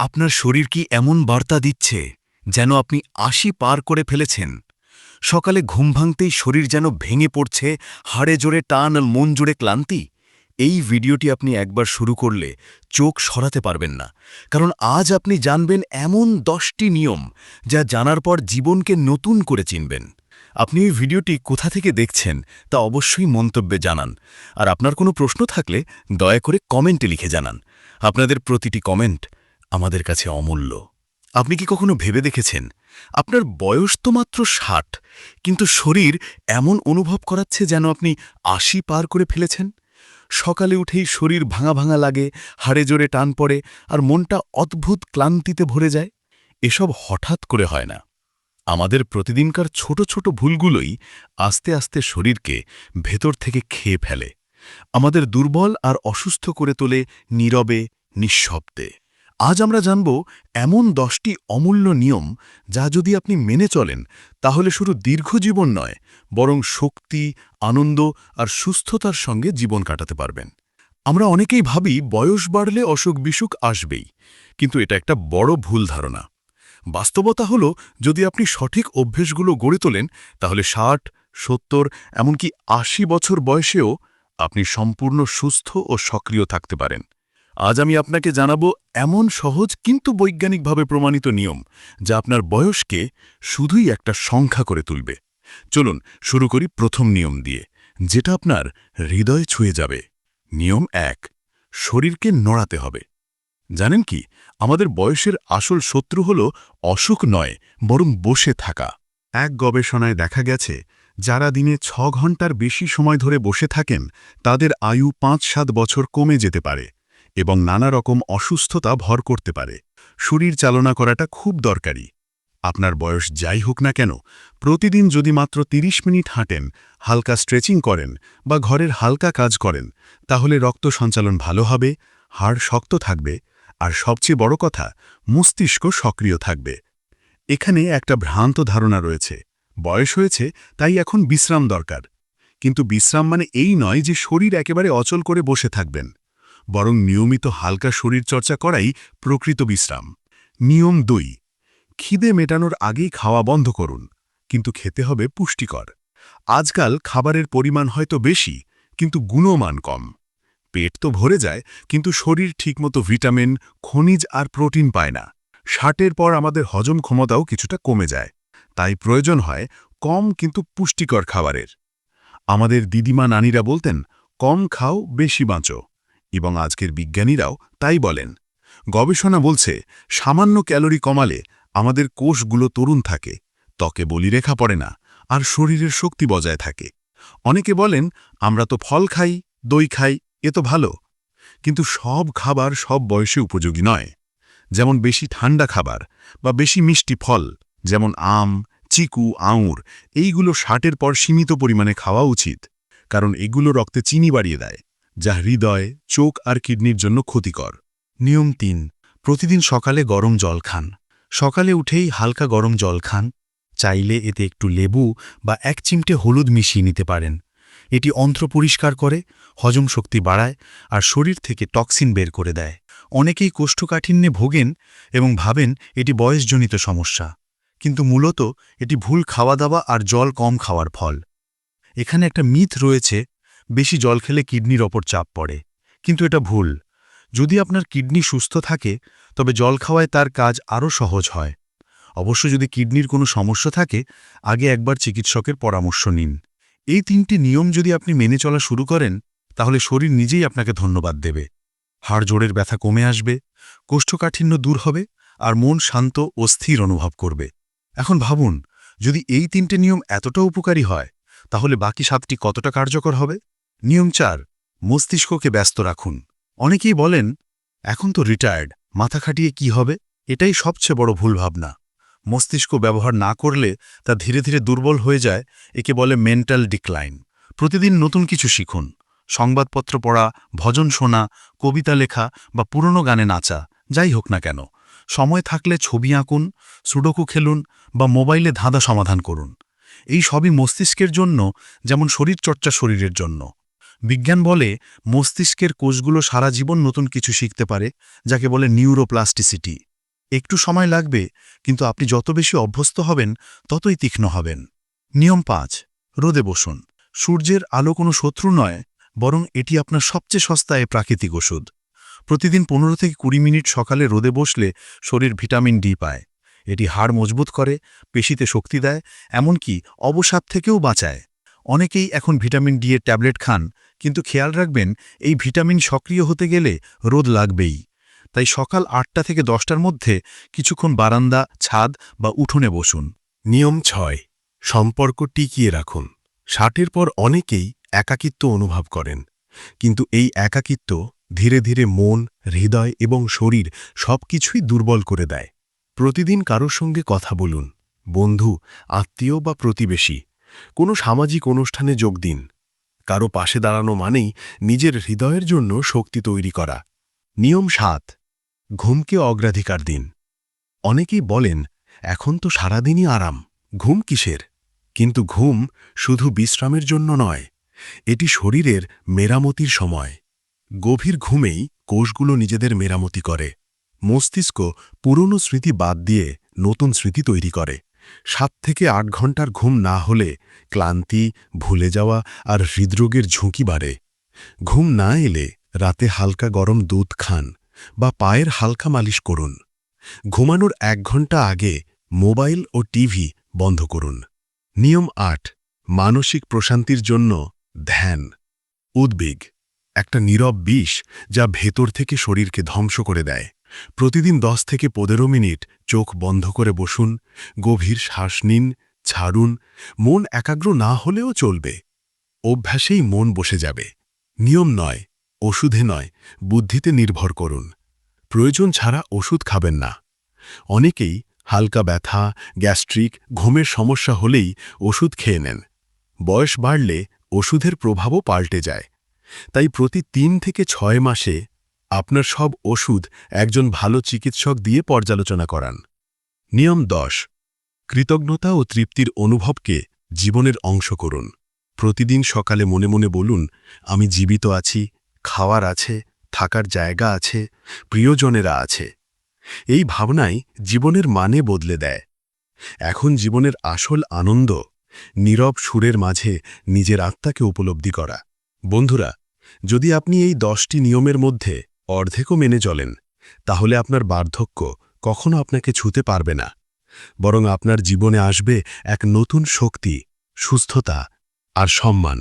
আপনার শরীর কি এমন বার্তা দিচ্ছে যেন আপনি আশি পার করে ফেলেছেন? সকালে ঘুম ভাঙতেই শরীর যেন ভেঙে পড়ছে, হাড়ে জোরে টান আর মন জুড়ে ক্লান্তি? এই ভিডিওটি আপনি একবার শুরু করলে চোখ সরাতে পারবেন না। কারণ আজ আপনি জানবেন এমন দশটি নিয়ম যা জানার পর জীবনকে নতুন করে চিনবেন। আপনি এই ভিডিওটি কোথা থেকে দেখছেন তা অবশ্যই মন্তব্যে জানান। আর আপনার কোনো প্রশ্ন থাকলে দয়া করে কমেন্টে লিখে জানান। আপনাদের প্রতিটি কমেন্ট আমাদের কাছে অমূল্য। আপনি কি কখনো ভেবে দেখেছেন? আপনার বয়স তো মাত্র ষাট, কিন্তু শরীর এমন অনুভব করাচ্ছে যেন আপনি আশি পার করে ফেলেছেন। সকালে উঠেই শরীর ভাঙা ভাঙা লাগে, হাড়ে জোরে টান পড়ে, আর মনটা অদ্ভুত ক্লান্তিতে ভরে যায়। এসব হঠাৎ করে হয় না। আমাদের প্রতিদিনকার ছোট ছোট ভুলগুলোই আস্তে আস্তে শরীরকে ভেতর থেকে খেয়ে ফেলে। আমাদের দুর্বল আর অসুস্থ করে তোলে নীরবে, নিঃশব্দে। আজ আমরা জানব এমন দশটি অমূল্য নিয়ম যা যদি আপনি মেনে চলেন, তাহলে শুধু দীর্ঘ জীবন নয়, বরং শক্তি, আনন্দ আর সুস্থতার সঙ্গে জীবন কাটাতে পারবেন। আমরা অনেকেই ভাবি বয়স বাড়লে অসুখ বিসুখ আসবেই, কিন্তু এটা একটা বড় ভুল ধারণা। বাস্তবতা হল, যদি আপনি সঠিক অভ্যেসগুলো গড়ে তোলেন, তাহলে ষাট, সত্তর, এমনকি আশি বছর বয়সেও আপনি সম্পূর্ণ সুস্থ ও সক্রিয় থাকতে পারেন। আজ আমি আপনাকে জানাব এমন সহজ কিন্তু বৈজ্ঞানিকভাবে প্রমাণিত নিয়ম, যা আপনার বয়সকে শুধুই একটা সংখ্যা করে তুলবে। চলুন শুরু করি প্রথম নিয়ম দিয়ে, যেটা আপনার হৃদয় ছুঁয়ে যাবে। নিয়ম এক, শরীরকে নড়াতে হবে। জানেন কি, আমাদের বয়সের আসল শত্রু হল অসুখ নয়, বরং বসে থাকা। এক গবেষণায় দেখা গেছে, যারা দিনে ছ ঘণ্টার বেশি সময় ধরে বসে থাকেন, তাদের আয়ু পাঁচ সাত বছর কমে যেতে পারে। এবং নানা রকম অসুস্থতা ভর করতে পারে। শরীর চালনা করাটা খুব দরকারি। আপনার বয়স যাই হোক না কেন, প্রতিদিন যদি মাত্র ৩০ মিনিট হাঁটেন, হালকা স্ট্রেচিং করেন বা ঘরের হালকা কাজ করেন, তাহলে রক্ত সঞ্চালন ভালো হবে, হাড় শক্ত থাকবে, আর সবচেয়ে বড় কথা, মস্তিষ্ক সক্রিয় থাকবে। এখানে একটা ভ্রান্ত ধারণা রয়েছে। বয়স হয়েছে, তাই এখন বিশ্রাম দরকার। কিন্তু বিশ্রাম মানে এই নয় যে শরীর একেবারে অচল করে বসে থাকবেন। বরং নিয়মিত হালকা শরীরচর্চা করাই প্রকৃত বিশ্রাম। নিয়ম দুই, খিদে মেটানোর আগেই খাওয়া বন্ধ করুন, কিন্তু খেতে হবে পুষ্টিকর। আজকাল খাবারের পরিমাণ হয়তো বেশি, কিন্তু গুণমান কম। পেট তো ভরে যায়, কিন্তু শরীর ঠিকমতো ভিটামিন, খনিজ আর প্রোটিন পায় না। ষাটের পর আমাদের হজম ক্ষমতাও কিছুটা কমে যায়। তাই প্রয়োজন হয় কম কিন্তু পুষ্টিকর খাবারের। আমাদের দিদিমা নানিরা বলতেন, কম খাও, বেশি বাঁচো। এবং আজকের বিজ্ঞানীরাও তাই বলেন। গবেষণা বলছে, সামান্য ক্যালোরি কমালে আমাদের কোষগুলো তরুণ থাকে, ত্বকে বলিরেখা পড়ে না, আর শরীরের শক্তি বজায় থাকে। অনেকে বলেন, আমরা তো ফল খাই, দই খাই, এ তো ভালো। কিন্তু সব খাবার সব বয়সে উপযোগী নয়। যেমন বেশি ঠান্ডা খাবার বা বেশি মিষ্টি ফল, যেমন আম, চিকু, আঙুর, এইগুলো ষাটের পর সীমিত পরিমাণে খাওয়া উচিত, কারণ এগুলো রক্তে চিনি বাড়িয়ে দেয়। যা হৃদয়, চোখ আর কিডনির জন্য ক্ষতিকর। নিয়ম তিন, প্রতিদিন সকালে গরম জল খান। সকালে উঠেই হালকা গরম জল খান। চাইলে এতে একটু লেবু বা এক চিমটে হলুদ মিশিয়ে নিতে পারেন। এটি অন্ত্র পরিষ্কার করে, হজম শক্তি বাড়ায় আর শরীর থেকে টক্সিন বের করে দেয়। অনেকেই কোষ্ঠকাঠিন্যে ভোগেন এবং ভাবেন এটি বয়সজনিত সমস্যা। কিন্তু মূলত এটি ভুল খাওয়া দাওয়া আর জল কম খাওয়ার ফল। এখানে একটা মিথ রয়েছে বেশি জল খেলে কিডনির ওপর চাপ পড়ে। কিন্তু এটা ভুল। যদি আপনার কিডনি সুস্থ থাকে, তবে জল খাওয়ায় তার কাজ আরও সহজ হয়। অবশ্য যদি কিডনির কোনো সমস্যা থাকে, আগে একবার চিকিৎসকের পরামর্শ নিন। এই তিনটি নিয়ম যদি আপনি মেনে চলা শুরু করেন, তাহলে শরীর নিজেই আপনাকে ধন্যবাদ দেবে। হাড় জোড়ের ব্যথা কমে আসবে, কোষ্ঠকাঠিন্য দূর হবে, আর মন শান্ত ও স্থির অনুভব করবে। এখন ভাবুন, যদি এই তিনটে নিয়ম এতটা উপকারী হয়, তাহলে বাকি সাতটি কতটা কার্যকর হবে? নিয়ম চার, মস্তিষ্ককে ব্যস্ত রাখুন। অনেকেই বলেন, এখন তো রিটায়ার্ড মাথা খাটিয়ে কি হবে? এটাই সবচেয়ে বড় ভুল ভাবনা মস্তিষ্ক ব্যবহার না করলে তা ধীরে ধীরে দুর্বল হয়ে যায়, একে বলে মেন্টাল ডিক্লাইন প্রতিদিন নতুন কিছু শিখুন। সংবাদপত্র পড়া, ভজন শোনা, কবিতা লেখা বা পুরনো গানে নাচা, যাই হোক না কেন। সময় থাকলে ছবি আঁকুন, সুডোকু খেলুন বা মোবাইলে ধাঁধা সমাধান করুন। এই সবই মস্তিষ্কের জন্য, যেমন শরীরচর্চা শরীরের জন্য। বিজ্ঞান বলে মস্তিষ্কের কোষগুলো সারা জীবন নতুন কিছু শিখতে পারে, যাকে বলে নিউরোপ্লাস্টিসিটি। একটু সময় লাগবে, কিন্তু আপনি যত বেশি অভ্যস্ত হবেন, ততই তীক্ষ্ণ হবেন। নিয়ম পাঁচ, রোদে বসুন। সূর্যের আলো কোনো শত্রু নয়, বরং এটি আপনার সবচেয়ে সস্তায় প্রাকৃতিক ওষুধ। প্রতিদিন পনেরো থেকে কুড়ি মিনিট সকালে রোদে বসলে শরীর ভিটামিন ডি পায়। এটি হাড় মজবুত করে, পেশিতে শক্তি দেয়, এমনকি অবসাদ থেকেও বাঁচায়। অনেকেই এখন ভিটামিন ডি এর ট্যাবলেট খান কিন্তু খেয়াল রাখবেন, এই ভিটামিন সক্রিয় হতে গেলে রোদ লাগবেই। তাই সকাল আটটা থেকে দশটার মধ্যে কিছুক্ষণ বারান্দা, ছাদ বা উঠোনে বসুন। নিয়ম ছয়, সম্পর্ক টিকিয়ে রাখুন। ষাটের পর অনেকেই একাকিত্ব অনুভব করেন। কিন্তু এই একাকিত্ব ধীরে ধীরে মন, হৃদয় এবং শরীর সবকিছুই দুর্বল করে দেয়। প্রতিদিন কারোর সঙ্গে কথা বলুন। বন্ধু, আত্মীয় বা প্রতিবেশী, কোনো সামাজিক অনুষ্ঠানে যোগ দিন। কারও পাশে দাঁড়ানো মানেই নিজের হৃদয়ের জন্য শক্তি তৈরি করা। নিয়ম সাত, ঘুমকে অগ্রাধিকার দিন। অনেকেই বলেন, এখন তো সারাদিনই আরাম, ঘুম কিসের? কিন্তু ঘুম শুধু বিশ্রামের জন্য নয়, এটি শরীরের মেরামতির সময়। গভীর ঘুমেই কোষগুলো নিজেদের মেরামতি করে। মস্তিষ্ক পুরনো স্মৃতি বাদ দিয়ে নতুন স্মৃতি তৈরি করে। সাত থেকে আট ঘণ্টার ঘুম না হলে ক্লান্তি, ভুলে যাওয়া আর হৃদরোগের ঝুঁকি বাড়ে। ঘুম না এলে রাতে হালকা গরম দুধ খান বা পায়ের হালকা মালিশ করুন। ঘুমানোর এক ঘণ্টা আগে মোবাইল ও টিভি বন্ধ করুন। নিয়ম আট, মানসিক প্রশান্তির জন্য ধ্যান। উদ্বেগ, একটা নীরব বিষ যা ভেতর থেকে শরীরকে ধ্বংস করে দেয়। প্রতিদিন দশ থেকে পনেরো মিনিট চোখ বন্ধ করে বসুন, গভীর শ্বাস নিন, ছাড়ুন, মন একাগ্র না হলেও চলবে। অভ্যাসেই মন বসে যাবে। নিয়ম নয়, ওষুধে নয়, বুদ্ধিতে নির্ভর করুন। প্রয়োজন ছাড়া ওষুধ খাবেন না। অনেকেই হালকা ব্যথা, গ্যাস্ট্রিক, ঘুমের সমস্যা হলেই ওষুধ খেয়ে নেন। বয়স বাড়লে ওষুধের প্রভাবও পাল্টে যায়। তাই প্রতি তিন থেকে ছয় মাসে আপনার সব ওষুধ একজন ভালো চিকিৎসক দিয়ে পর্যালোচনা করান। নিয়ম দশ, কৃতজ্ঞতা ও তৃপ্তির অনুভবকে জীবনের অংশ করুন। প্রতিদিন সকালে মনে মনে বলুন, আমি জীবিত আছি, খাওয়ার আছে, থাকার জায়গা আছে, প্রিয়জনেরা আছে। এই ভাবনাই জীবনের মানে বদলে দেয়। এখন জীবনের আসল আনন্দ নীরব সুরের মাঝে নিজের আত্মাকে উপলব্ধি করা। বন্ধুরা, যদি আপনি এই দশটি নিয়মের মধ্যে অর্ধেকও মেনে চলেন, তাহলে আপনার বার্ধক্য কখনো আপনাকে ছুতে পারবে না। বরং আপনার জীবনে আসবে এক নতুন শক্তি, সুস্থতা আর সম্মান।